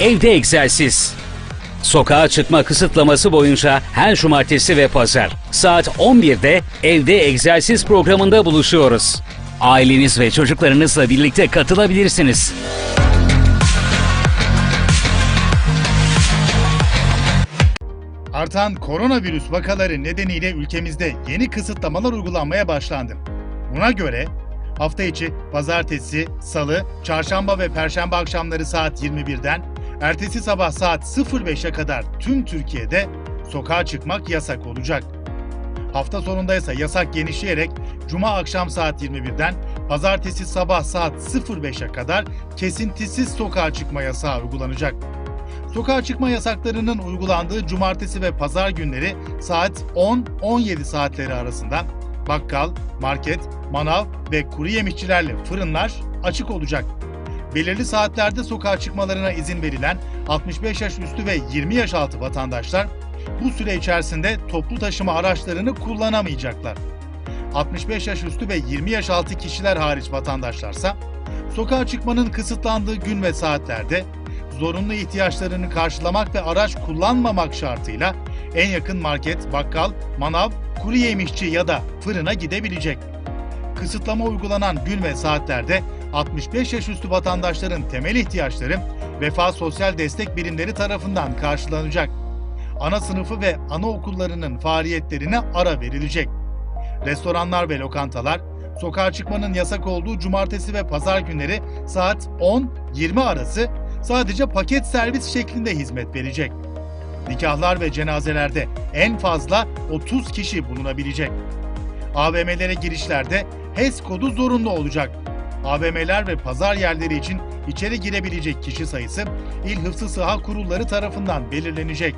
evde egzersiz. Sokağa çıkma kısıtlaması boyunca her cumartesi ve pazar saat 11'de evde egzersiz programında buluşuyoruz. Aileniz ve çocuklarınızla birlikte katılabilirsiniz. Artan koronavirüs vakaları nedeniyle ülkemizde yeni kısıtlamalar uygulanmaya başlandı. Buna göre hafta içi pazartesi, salı, çarşamba ve perşembe akşamları saat 21'den ertesi sabah saat 05'e kadar tüm Türkiye'de sokağa çıkmak yasak olacak. Hafta sonunda ise yasak genişleyerek cuma akşam saat 21'den pazartesi sabah saat 05'e kadar kesintisiz sokağa çıkma yasağı uygulanacak. Sokağa çıkma yasaklarının uygulandığı cumartesi ve pazar günleri saat 10-17 saatleri arasında bakkal, market, manav ve kuru yemişçilerle fırınlar açık olacak. Belirli saatlerde sokağa çıkmalarına izin verilen 65 yaş üstü ve 20 yaş altı vatandaşlar bu süre içerisinde toplu taşıma araçlarını kullanamayacaklar. 65 yaş üstü ve 20 yaş altı kişiler hariç vatandaşlarsa sokağa çıkmanın kısıtlandığı gün ve saatlerde zorunlu ihtiyaçlarını karşılamak ve araç kullanmamak şartıyla en yakın market, bakkal, manav, kuru yemişçi ya da fırına gidebilecek. Kısıtlama uygulanan gün ve saatlerde 65 yaş üstü vatandaşların temel ihtiyaçları Vefa Sosyal Destek Birimleri tarafından karşılanacak. Ana sınıfı ve anaokullarının faaliyetlerine ara verilecek. Restoranlar ve lokantalar sokağa çıkmanın yasak olduğu cumartesi ve pazar günleri saat 10-20 arası sadece paket servis şeklinde hizmet verecek. Nikahlar ve cenazelerde en fazla 30 kişi bulunabilecek. AVM'lere girişlerde HES kodu zorunlu olacak. AVM'ler ve pazar yerleri için içeri girebilecek kişi sayısı İl Hıfzı Sıha Kurulları tarafından belirlenecek.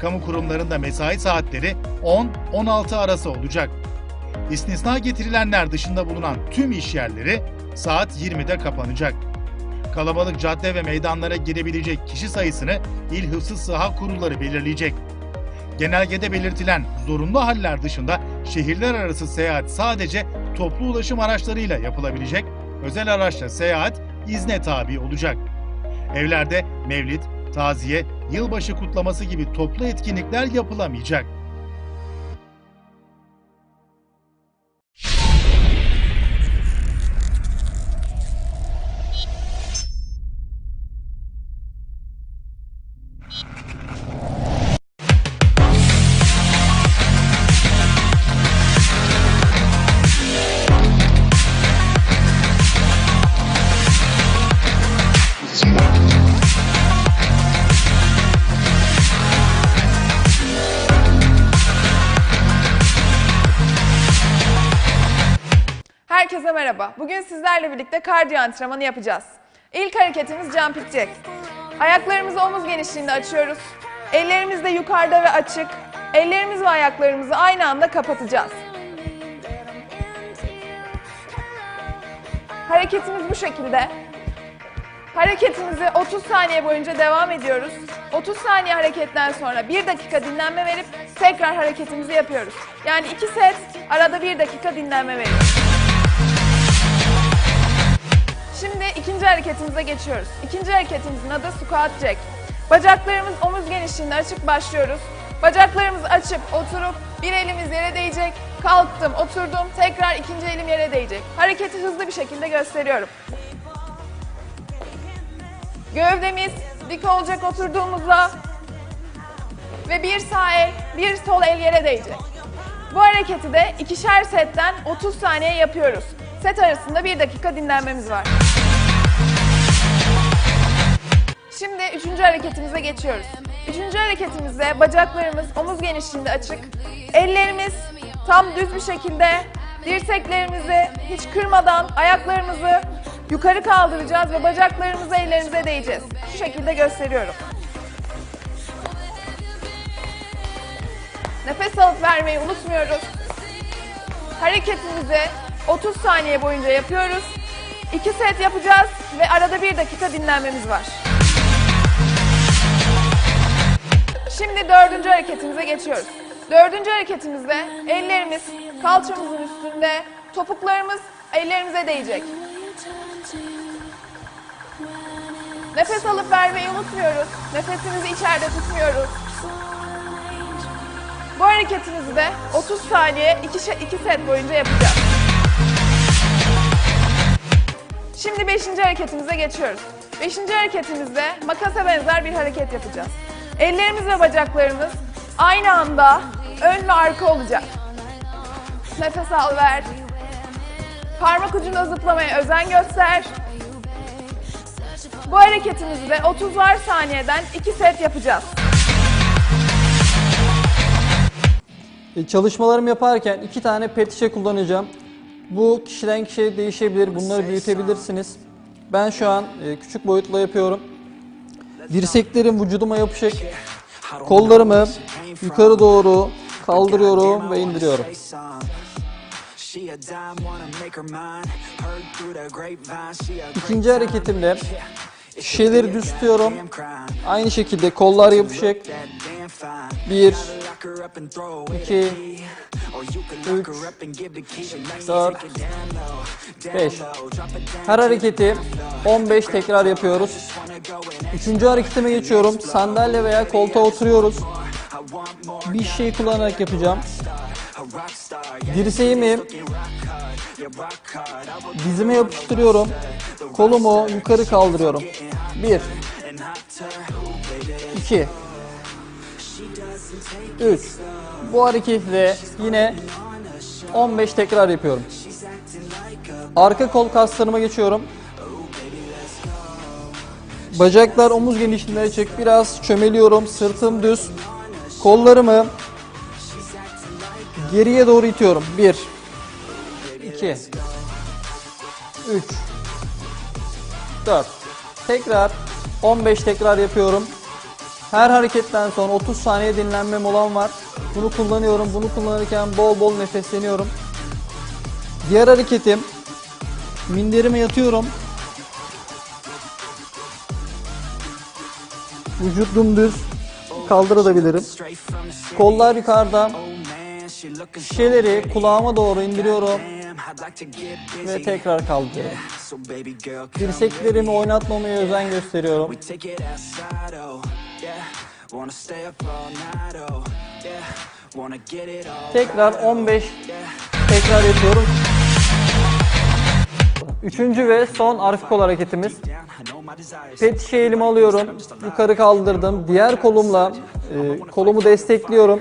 Kamu kurumlarında mesai saatleri 10-16 arası olacak. İstisna getirilenler dışında bulunan tüm iş yerleri saat 20'de kapanacak. Kalabalık cadde ve meydanlara girebilecek kişi sayısını İl Hıfzı Sıha Kurulları belirleyecek. Genelgede belirtilen zorunlu haller dışında şehirler arası seyahat sadece toplu ulaşım araçlarıyla yapılabilecek, özel araçla seyahat izne tabi olacak. Evlerde mevlid, taziye, yılbaşı kutlaması gibi toplu etkinlikler yapılamayacak. Bugün sizlerle birlikte kardiyo antrenmanı yapacağız. İlk hareketimiz jumping jack. Ayaklarımızı omuz genişliğinde açıyoruz. Ellerimiz de yukarıda ve açık. Ellerimiz ve ayaklarımızı aynı anda kapatacağız. Hareketimiz bu şekilde. Hareketimizi 30 saniye boyunca devam ediyoruz. 30 saniye hareketten sonra 1 dakika dinlenme verip tekrar hareketimizi yapıyoruz. Yani 2 set arada 1 dakika dinlenme veriyoruz. Hareketimize geçiyoruz. İkinci hareketimizin adı squat jack. Bacaklarımız omuz genişliğinde açık başlıyoruz. Bacaklarımızı açıp oturup bir elimiz yere değecek. Kalktım, oturdum. Tekrar ikinci elim yere değecek. Hareketi hızlı bir şekilde gösteriyorum. Gövdemiz dik olacak oturduğumuzda ve bir sağ el, bir sol el yere değecek. Bu hareketi de ikişer setten 30 saniye yapıyoruz. Set arasında bir dakika dinlenmemiz var. Şimdi üçüncü hareketimize geçiyoruz. Üçüncü hareketimizde bacaklarımız omuz genişliğinde açık. Ellerimiz tam düz bir şekilde dirseklerimizi hiç kırmadan ayaklarımızı yukarı kaldıracağız ve bacaklarımızı ellerimize değeceğiz. Şu şekilde gösteriyorum. Nefes alıp vermeyi unutmuyoruz. Hareketimizi 30 saniye boyunca yapıyoruz. 2 set yapacağız ve arada 1 dakika dinlenmemiz var. Şimdi dördüncü hareketimize geçiyoruz. Dördüncü hareketimizde ellerimiz kalçamızın üstünde, topuklarımız ellerimize değecek. Nefes alıp vermeyi unutmuyoruz. Nefesimizi içeride tutmuyoruz. Bu hareketimizi de 30 saniye 2, set boyunca yapacağız. Şimdi 5. hareketimize geçiyoruz. 5. hareketimizde makasa benzer bir hareket yapacağız. Ellerimiz ve bacaklarımız aynı anda ön ve arka olacak. Nefes al ver. Parmak ucuna zıplamaya özen göster. Bu hareketimizi de 30'lar saniyeden 2 set yapacağız. E, Çalışmalarımı yaparken iki tane pet şişe kullanacağım. Bu kişiden kişiye değişebilir. Bunları büyütebilirsiniz. Ben şu an e, küçük boyutla yapıyorum. Dirseklerim vücuduma yapışık. Kollarımı yukarı doğru kaldırıyorum ve indiriyorum. İkinci hareketimde şişeleri düz tutuyorum. Aynı şekilde kollar yapışık. Bir, iki, üç, dört, beş. Her hareketi 15 tekrar yapıyoruz. Üçüncü hareketime geçiyorum. Sandalye veya koltuğa oturuyoruz. Bir şey kullanarak yapacağım. Dirseğimi dizime yapıştırıyorum. Kolumu yukarı kaldırıyorum. Bir, iki, üç. Bu hareketle yine 15 tekrar yapıyorum. Arka kol kaslarıma geçiyorum. Bacaklar omuz genişliğinde açık. Biraz çömeliyorum. Sırtım düz. Kollarımı geriye doğru itiyorum. 1 2 3 4 Tekrar 15 tekrar yapıyorum. Her hareketten sonra 30 saniye dinlenme molam var. Bunu kullanıyorum. Bunu kullanırken bol bol nefesleniyorum. Diğer hareketim minderime yatıyorum. Vücut düz kaldırabilirim. Kollar yukarıda. Şişeleri kulağıma doğru indiriyorum ve tekrar kaldırıyorum. Dirseklerimi oynatmamaya özen gösteriyorum. Tekrar 15 tekrar yapıyorum. Üçüncü ve son arka kol hareketimiz. Pet şişe elime alıyorum. Yukarı kaldırdım. Diğer kolumla e, kolumu destekliyorum.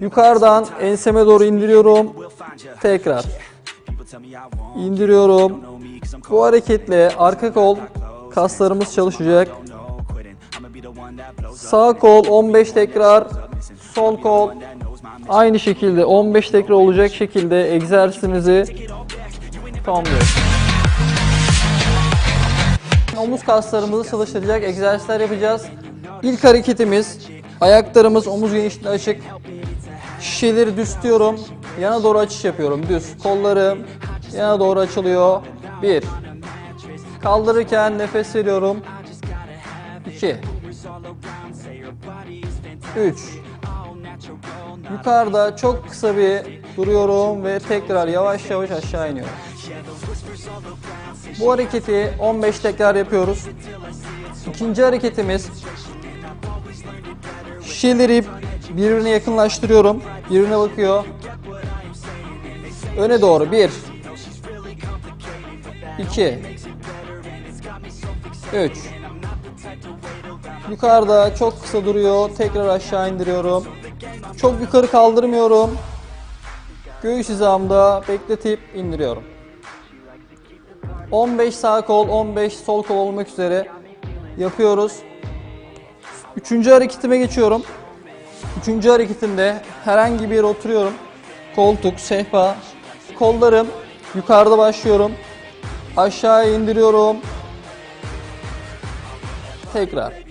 Yukarıdan enseme doğru indiriyorum. Tekrar. İndiriyorum. Bu hareketle arka kol kaslarımız çalışacak. Sağ kol 15 tekrar. Sol kol aynı şekilde 15 tekrar olacak şekilde egzersizimizi tamamlıyoruz. Omuz kaslarımızı çalıştıracak egzersizler yapacağız. İlk hareketimiz ayaklarımız omuz genişliğinde açık. Şişeleri düz tutuyorum. Yana doğru açış yapıyorum. Düz. Kollarım yana doğru açılıyor. 1 Kaldırırken nefes veriyorum. 2 3 Yukarıda çok kısa bir duruyorum ve tekrar yavaş yavaş aşağı iniyorum. Bu hareketi 15 tekrar yapıyoruz. İkinci hareketimiz şişeleri birbirine yakınlaştırıyorum. Birbirine bakıyor. Öne doğru. 1 2 3 Yukarıda çok kısa duruyor. Tekrar aşağı indiriyorum. Çok yukarı kaldırmıyorum. Göğüs hizamda bekletip indiriyorum. 15 sağ kol, 15 sol kol olmak üzere yapıyoruz. Üçüncü hareketime geçiyorum. Üçüncü hareketimde herhangi bir yere oturuyorum. Koltuk, sehpa, kollarım yukarıda başlıyorum. Aşağı indiriyorum. Tekrar.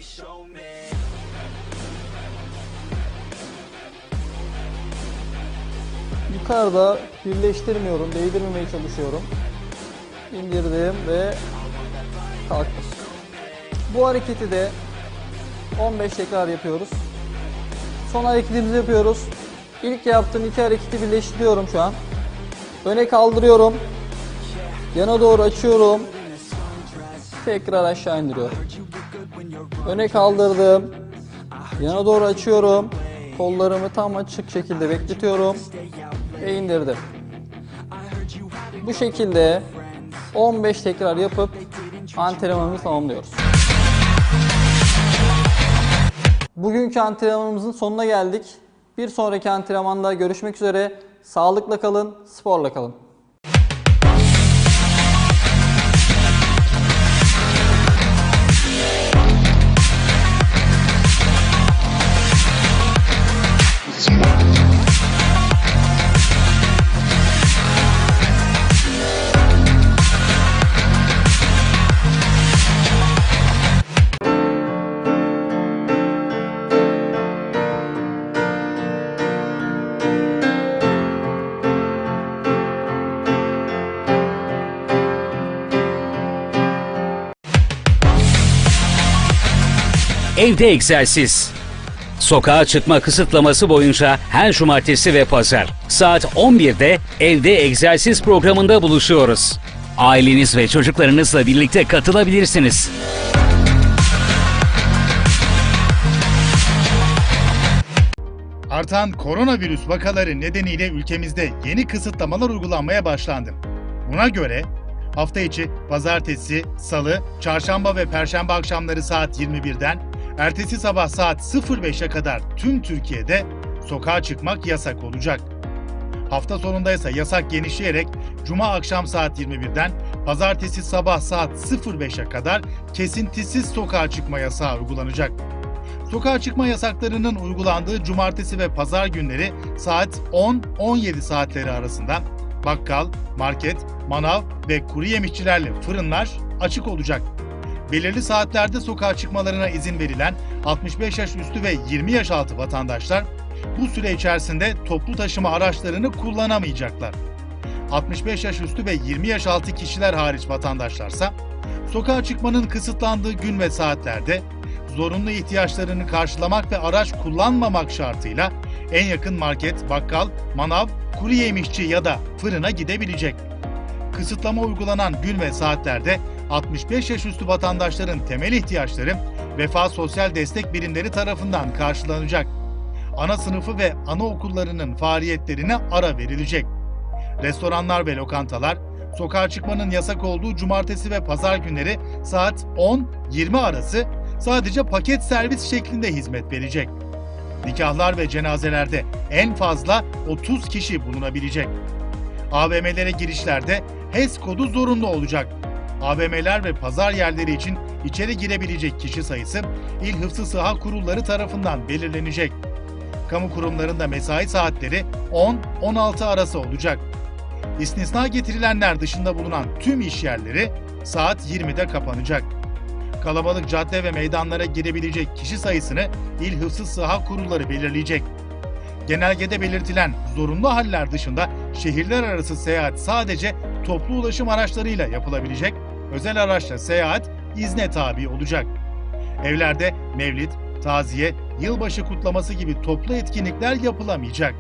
Yukarıda birleştirmiyorum, değdirmemeye çalışıyorum. İndirdim ve kalktım. Bu hareketi de 15 tekrar yapıyoruz. Son hareketimizi yapıyoruz. İlk yaptığım iki hareketi birleştiriyorum şu an. Öne kaldırıyorum. Yana doğru açıyorum. Tekrar aşağı indiriyorum. Öne kaldırdım. Yana doğru açıyorum. Kollarımı tam açık şekilde bekletiyorum. Ve indirdim. Bu şekilde 15 tekrar yapıp antrenmanımızı tamamlıyoruz. Bugünkü antrenmanımızın sonuna geldik. Bir sonraki antrenmanda görüşmek üzere. Sağlıkla kalın, sporla kalın. Evde egzersiz. Sokağa çıkma kısıtlaması boyunca her cumartesi ve pazar saat 11'de evde egzersiz programında buluşuyoruz. Aileniz ve çocuklarınızla birlikte katılabilirsiniz. Artan koronavirüs vakaları nedeniyle ülkemizde yeni kısıtlamalar uygulanmaya başlandı. Buna göre hafta içi pazartesi, salı, çarşamba ve perşembe akşamları saat 21'den ertesi sabah saat 05'e kadar tüm Türkiye'de sokağa çıkmak yasak olacak. Hafta sonunda ise yasak genişleyerek cuma akşam saat 21'den pazartesi sabah saat 05'e kadar kesintisiz sokağa çıkma yasağı uygulanacak. Sokağa çıkma yasaklarının uygulandığı cumartesi ve pazar günleri saat 10-17 saatleri arasında bakkal, market, manav ve kuru yemişçilerle fırınlar açık olacak. Belirli saatlerde sokağa çıkmalarına izin verilen 65 yaş üstü ve 20 yaş altı vatandaşlar bu süre içerisinde toplu taşıma araçlarını kullanamayacaklar. 65 yaş üstü ve 20 yaş altı kişiler hariç vatandaşlarsa sokağa çıkmanın kısıtlandığı gün ve saatlerde zorunlu ihtiyaçlarını karşılamak ve araç kullanmamak şartıyla en yakın market, bakkal, manav, kuru yemişçi ya da fırına gidebilecek. Kısıtlama uygulanan gün ve saatlerde 65 yaş üstü vatandaşların temel ihtiyaçları Vefa Sosyal Destek Birimleri tarafından karşılanacak. Ana sınıfı ve anaokullarının faaliyetlerine ara verilecek. Restoranlar ve lokantalar sokağa çıkmanın yasak olduğu cumartesi ve pazar günleri saat 10-20 arası sadece paket servis şeklinde hizmet verecek. Nikahlar ve cenazelerde en fazla 30 kişi bulunabilecek. AVM'lere girişlerde HES kodu zorunlu olacak. AVM'ler ve pazar yerleri için içeri girebilecek kişi sayısı İl Hıfzı Sıha Kurulları tarafından belirlenecek. Kamu kurumlarında mesai saatleri 10-16 arası olacak. İstisna getirilenler dışında bulunan tüm iş yerleri saat 20'de kapanacak. Kalabalık cadde ve meydanlara girebilecek kişi sayısını İl Hıfzı Sıha Kurulları belirleyecek. Genelgede belirtilen zorunlu haller dışında şehirler arası seyahat sadece toplu ulaşım araçlarıyla yapılabilecek, özel araçla seyahat izne tabi olacak. Evlerde mevlid, taziye, yılbaşı kutlaması gibi toplu etkinlikler yapılamayacak.